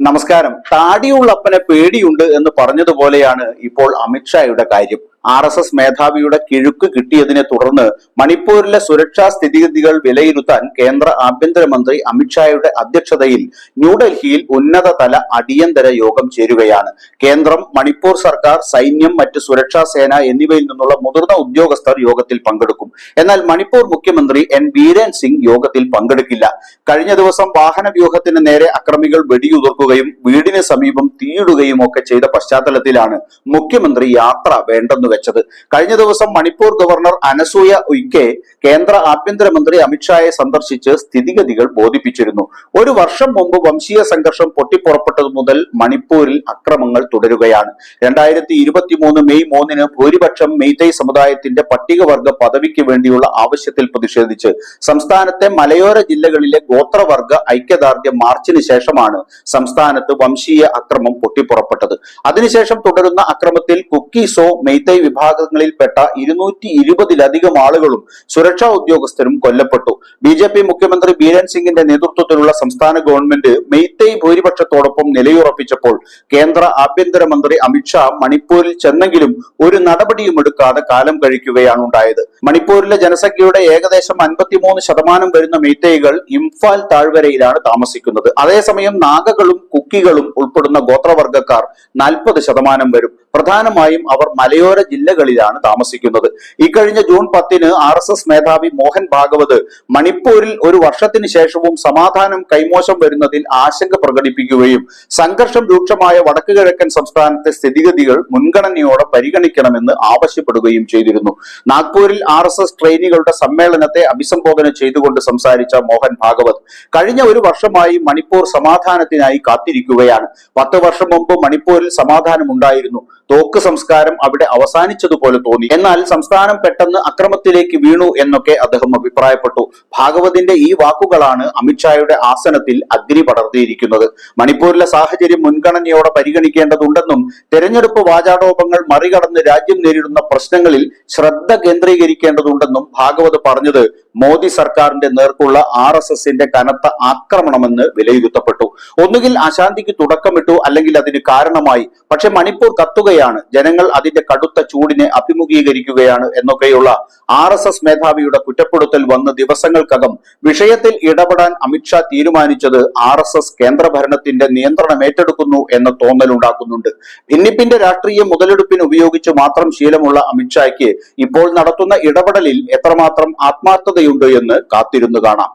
നമസ്കാരം. താടിയുള്ള അപ്പനെ പേടിയുണ്ട് എന്ന് പറഞ്ഞതുപോലെയാണ് ഇപ്പോൾ അമിത്ഷായുടെ കാര്യം. ആർ എസ് എസ് മേധാവിയുടെ കിഴുക്ക് കിട്ടിയതിനെ തുടർന്ന് മണിപ്പൂരിലെ സുരക്ഷാ സ്ഥിതിഗതികൾ വിലയിരുത്താൻ കേന്ദ്ര ആഭ്യന്തരമന്ത്രി അമിത്ഷായുടെ അധ്യക്ഷതയിൽ ന്യൂഡൽഹിയിൽ ഉന്നതതല അടിയന്തര യോഗം ചേരുകയാണ്. കേന്ദ്രം മണിപ്പൂർ സർക്കാർ സൈന്യം മറ്റ് സുരക്ഷാ സേന എന്നിവയിൽ നിന്നുള്ള മുതിർന്ന ഉദ്യോഗസ്ഥർ യോഗത്തിൽ പങ്കെടുക്കും. എന്നാൽ മണിപ്പൂർ മുഖ്യമന്ത്രി എൻ വീരൻ സിംഗ് യോഗത്തിൽ പങ്കെടുക്കില്ല. കഴിഞ്ഞ ദിവസം വാഹന വ്യൂഹത്തിന് നേരെ അക്രമികൾ വെടിയുതിർക്കുകയും വീടിന് സമീപം തീയിടുകയും ഒക്കെ ചെയ്ത പശ്ചാത്തലത്തിലാണ് മുഖ്യമന്ത്രി യാത്ര വേണ്ടെന്ന് വെച്ചത്. കഴിഞ്ഞ ദിവസം മണിപ്പൂർ ഗവർണർ അനസൂയ ഉയ്ക്കെ കേന്ദ്ര ആഭ്യന്തരമന്ത്രി അമിത്ഷായെ സന്ദർശിച്ച് സ്ഥിതിഗതികൾ ബോധിപ്പിച്ചിരുന്നു. ഒരു വർഷം മുമ്പ് വംശീയ സംഘർഷം പൊട്ടിപ്പുറപ്പെട്ടതു മുതൽ മണിപ്പൂരിൽ അക്രമങ്ങൾ തുടരുകയാണ്. രണ്ടായിരത്തി ഇരുപത്തി മൂന്ന് മെയ് മൂന്നിന് ഭൂരിപക്ഷം മെയ്തൈ സമുദായത്തിന്റെ പട്ടികവർഗ പദവിക്ക് വേണ്ടിയുള്ള ആവശ്യത്തിൽ പ്രതിഷേധിച്ച് സംസ്ഥാനത്തെ മലയോര ജില്ലകളിലെ ഗോത്രവർഗ ഐക്യദാർഢ്യ മാർച്ചിന് ശേഷമാണ് സംസ്ഥാനത്ത് വംശീയ അക്രമം പൊട്ടിപ്പുറപ്പെട്ടത്. അതിനുശേഷം തുടരുന്ന അക്രമത്തിൽ കുക്കീസോ മെയ്തൈ വിഭാഗങ്ങളിൽപ്പെട്ട ഇരുന്നൂറ്റി ഇരുപതിലധികം ആളുകളും സുരക്ഷാ ഉദ്യോഗസ്ഥരും കൊല്ലപ്പെട്ടു. ബി ജെ പി മുഖ്യമന്ത്രി ബീരൻ സിംഗിന്റെ നേതൃത്വത്തിലുള്ള സംസ്ഥാന ഗവൺമെന്റ് മെയ്തൈ ഭൂരിപക്ഷത്തോടൊപ്പം നിലയുറപ്പിച്ചപ്പോൾ കേന്ദ്ര ആഭ്യന്തരമന്ത്രി അമിത്ഷാ മണിപ്പൂരിൽ ചെന്നെങ്കിലും ഒരു നടപടിയും എടുക്കാതെ കാലം കഴിക്കുകയാണ് ഉണ്ടായത് മണിപ്പൂരിലെ ജനസംഖ്യയുടെ ഏകദേശം അൻപത്തിമൂന്ന് ശതമാനം വരുന്ന മെയ്തൈകൾ ഇംഫാൽ താഴ്വരയിലാണ് താമസിക്കുന്നത്. അതേസമയം നാഗകളും കുക്കികളും ഉൾപ്പെടുന്ന ഗോത്രവർഗക്കാർ നാൽപ്പത് ശതമാനം വരും. പ്രധാനമായും അവർ മലയോര ജില്ലകളിലാണ് താമസിക്കുന്നത്. ഇക്കഴിഞ്ഞ ജൂൺ പത്തിന് ആർ എസ് എസ് മേധാവി മോഹൻ ഭാഗവത് മണിപ്പൂരിൽ ഒരു വർഷത്തിന് ശേഷവും സമാധാനം കൈമോശം വരുന്നതിൽ ആശങ്ക പ്രകടിപ്പിക്കുകയും സംഘർഷം രൂക്ഷമായ വടക്കു കിഴക്കൻ സംസ്ഥാനത്തെ സ്ഥിതിഗതികൾ മുൻഗണനയോടെ പരിഗണിക്കണമെന്ന് ആവശ്യപ്പെടുകയും ചെയ്തിരുന്നു. നാഗ്പൂരിൽ ആർ എസ് എസ് ട്രെയിനികളുടെ സമ്മേളനത്തെ അഭിസംബോധന ചെയ്തുകൊണ്ട് സംസാരിച്ച മോഹൻ ഭാഗവത് കഴിഞ്ഞ ഒരു വർഷമായി മണിപ്പൂർ സമാധാനത്തിനായി കാത്തിരിക്കുകയാണ്. പത്ത് വർഷം മുമ്പ് മണിപ്പൂരിൽ സമാധാനം ഉണ്ടായിരുന്നു തോക്ക് സംസ്കാരം അവിടെ അവസാനിച്ചതുപോലെ തോന്നി. എന്നാൽ സംസ്ഥാനം പെട്ടെന്ന് അക്രമത്തിലേക്ക് വീണു എന്നൊക്കെ അദ്ദേഹം അഭിപ്രായപ്പെട്ടു. ഭാഗവതിന്റെ ഈ വാക്കുകളാണ് അമിത്ഷായുടെ ആസനത്തിൽ അഗ്നി പടർത്തിയിരിക്കുന്നത്. മണിപ്പൂരിലെ സാഹചര്യം മുൻഗണനയോടെ പരിഗണിക്കേണ്ടതുണ്ടെന്നും തെരഞ്ഞെടുപ്പ് വാചാടോപങ്ങൾ മറികടന്ന് രാജ്യം നേരിടുന്ന പ്രശ്നങ്ങളിൽ ശ്രദ്ധ കേന്ദ്രീകരിക്കേണ്ടതുണ്ടെന്നും ഭാഗവത് പറഞ്ഞത് മോദി സർക്കാരിന്റെ നേർക്കുള്ള ആർ എസ് എസിന്റെ കനത്ത ആക്രമണമെന്ന് വിലയിരുത്തപ്പെട്ടു. ഒന്നുകിൽ അശാന്തിക്ക് തുടക്കമിട്ടു അല്ലെങ്കിൽ അതിന് കാരണമായി. പക്ഷെ മണിപ്പൂർ കത്തുകയാണ് ജനങ്ങൾ അതിന്റെ കടുത്ത ചൂടിനെ അഭിമുഖീകരിക്കുകയാണ് എന്നൊക്കെയുള്ള ആർ എസ് എസ് മേധാവിയുടെ കുറ്റപ്പെടുത്തൽ വന്ന ദിവസങ്ങൾക്കകം വിഷയത്തിൽ ഇടപെടാൻ അമിത്ഷാ തീരുമാനിച്ചത് ആർ എസ് എസ് കേന്ദ്രഭരണത്തിന്റെ നിയന്ത്രണം ഏറ്റെടുക്കുന്നു എന്ന തോന്നലുണ്ടാക്കുന്നുണ്ട്. ഭിന്നിപ്പിന്റെ രാഷ്ട്രീയ മുതലെടുപ്പിന് ഉപയോഗിച്ച് മാത്രം ശീലമുള്ള അമിത്ഷായ്ക്ക് ഇപ്പോൾ നടത്തുന്ന ഇടപെടലിൽ എത്രമാത്രം ആത്മാർത്ഥതയുണ്ട് എന്ന് കാത്തിരുന്നു കാണാം.